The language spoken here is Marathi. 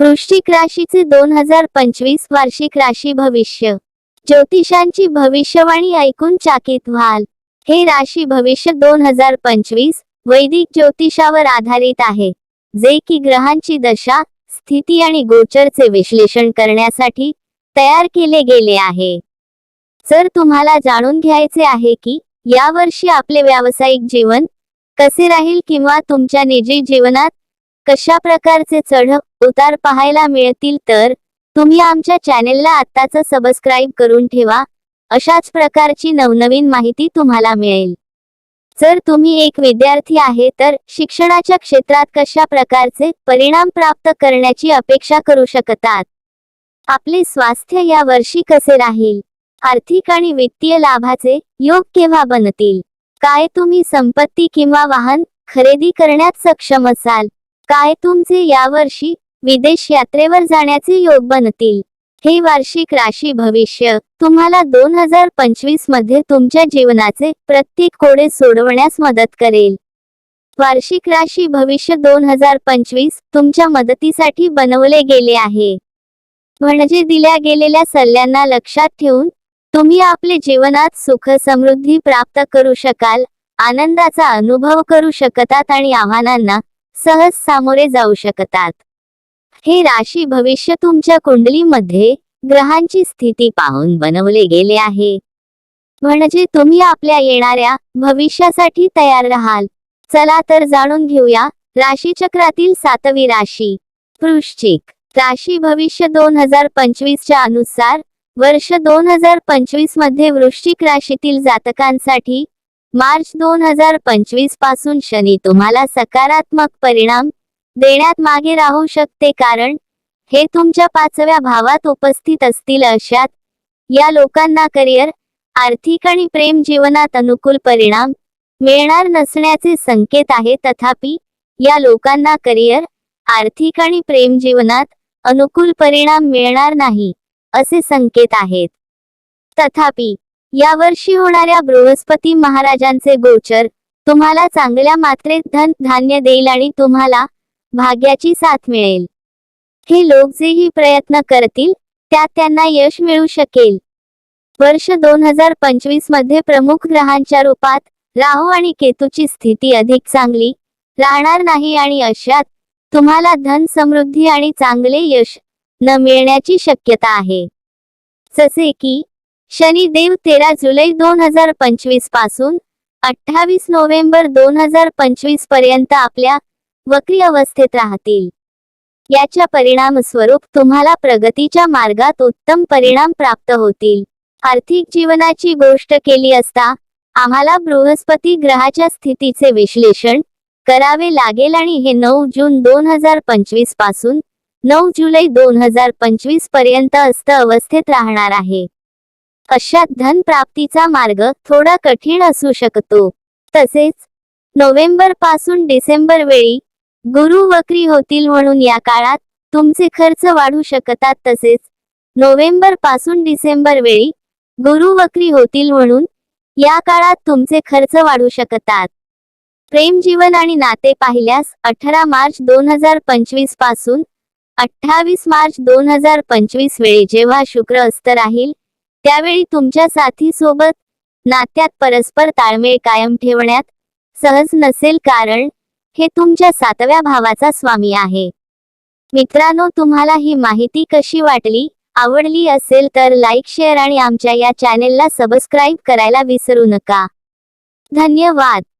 वृश्चिक राशीचे दोन हजार पंचवीस वार्षिक राशी भविष्य. ज्योतिषांची भविष्यवाणी ऐकून चाकित व्हाल. हे राशी भविष्य दोन हजार पंचवीस वैदिक ज्योतिषावर आधारित आहे. जे की ग्रहांची दशा स्थिती आणि गोचरचे विश्लेषण करण्यासाठी तयार केले गेले आहे. जर तुम्हाला जाणून घ्यायचे आहे की यावर्षी आपले व्यावसायिक जीवन कसे राहील किंवा तुमच्या निजी जीवनात कशा प्रकारचे चढ उतार पाहायला मिळतील तर तुम्ही आमच्या चॅनेलला आत्ताच सबस्क्राईब करून ठेवा. अशाच प्रकारची नवनवीन माहिती तुम्हाला मिळेल. जर तुम्ही एक विद्यार्थी आहे तर शिक्षणाच्या क्षेत्रात कशा प्रकारचे परिणाम प्राप्त करण्याची अपेक्षा करू शकतात? आपले स्वास्थ्य या वर्षी कसे राहील? आर्थिक आणि वित्तीय लाभाचे योग केव्हा बनतील? काय तुम्ही संपत्ती किंवा वाहन खरेदी करण्यात सक्षम असाल? काय तुमचे यावर्षी विदेश यात्रेवर जाण्याचे योग बनतील? हे वार्षिक राशी भविष्य तुम्हाला दोन हजार पंचवीसमध्ये तुमच्या जीवनाचे प्रत्येक कोडे सोडवण्यास मदत करेल. वार्षिक राशी भविष्य दोन हजार पंचवीस तुमच्या मदतीसाठी बनवले गेले आहे. म्हणजे दिल्या गेलेल्या सल्ल्यांना लक्षात ठेवून तुम्ही आपले जीवनात सुख समृद्धी प्राप्त करू शकाल आनंदाचा अनुभव करू शकतात आणि आव्हानांना सहज सामोरे जाऊ शकतात. हे राशी भविष्य तुमच्या कुंडलीमध्ये ग्रहांची स्थिती पाहून बनवले गेले आहे. म्हणजे तुम्ही आपल्या येणाऱ्या भविष्यासाठी तयार राहाल. चला तर जाणून घेऊया राशीचक्रातील सातवी राशी. वृश्चिक. राशी भविष्य दोन हजार पंचवीसच्या अनुसार वर्ष दोन हजार पंचवीसमध्ये वृश्चिक राशीतील जातकांसाठी मार्च दोन हजार पंचवीसपासून शनी तुम्हाला सकारात्मक परिणाम देण्यात मागे राहू शकते कारण हे तुमच्या पाचव्या भावात उपस्थित असतील अशात या लोकांना करिअर आर्थिक आणि प्रेम जीवनात अनुकूल परिणाम मिळणार नसण्याचे संकेत आहे. तथापि या लोकांना करिअर आर्थिक आणि प्रेम जीवनात अनुकूल परिणाम मिळणार नाही असे संकेत आहेत. तथापि यावर्षी होणाऱ्या बृहस्पती महाराजांचे गोचर तुम्हाला चांगल्या मात्रेत धन धान्य देईल आणि तुम्हाला भाग्याची साथ मिळेल. हे लोक जेही प्रयत्न करतील त्यात त्यांना यश मिळू शकेल. वर्ष दोन हजार पंचवीसमध्ये प्रमुख ग्रहांच्या रूपात राहू आणि केतूची स्थिती अधिक चांगली राहणार नाही आणि अशात तुम्हाला धन समृद्धी आणि चांगले यश न मिळण्याची शक्यता आहे. जसे की शनिदेव तेरा जुलै दोन हजार पंचवीसपासून अठ्ठावीस नोव्हेंबर दोन हजार पंचवीसपर्यंत आपल्या वक्री अवस्थेत राहतील. याच्या परिणामस्वरूप तुम्हाला प्रगतीच्या मार्गात उत्तम परिणाम प्राप्त होतील. आर्थिक जीवनाची गोष्ट केली असता आम्हाला बृहस्पती ग्रहाच्या स्थितीचे विश्लेषण करावे लागेल आणि हे नऊ जून दोन हजार पंचवीसपासून नऊ जुलै दोन हजार पंचवीसपर्यंत अस्त अवस्थेत राहणार आहे. अशात धन प्राप्तीचा मार्ग थोडा कठीण असू शकतो. तसेच नोव्हेंबरपासून डिसेंबर वेळी गुरु वक्री होतील म्हणून या काळात तुमचे खर्च वाढू शकतात. तसेच नोव्हेंबरपासून डिसेंबर वेळी गुरु वक्री होतील म्हणून या काळात तुमचे खर्च वाढू शकतात. प्रेम जीवन आणि नाते पाहिल्यास अठरा मार्च दोन हजार पंचवीसपासून अठ्ठावीस मार्च दोन हजार पंचवीस वेळी जेव्हा शुक्र अस्त राहील त्यावेळी तुमच्या साथी सोबत नात्यात परस्पर ताळमेळ कायम ठेवण्यात सहज नसेल कारण हे तुमच्या सातव्या भावाचा स्वामी आहे. मित्रांनो तुम्हाला ही माहिती कशी वाटली आवडली असेल तर लाईक शेअर आणि आमच्या या चॅनेलला सबस्क्राईब करायला विसरू नका. धन्यवाद.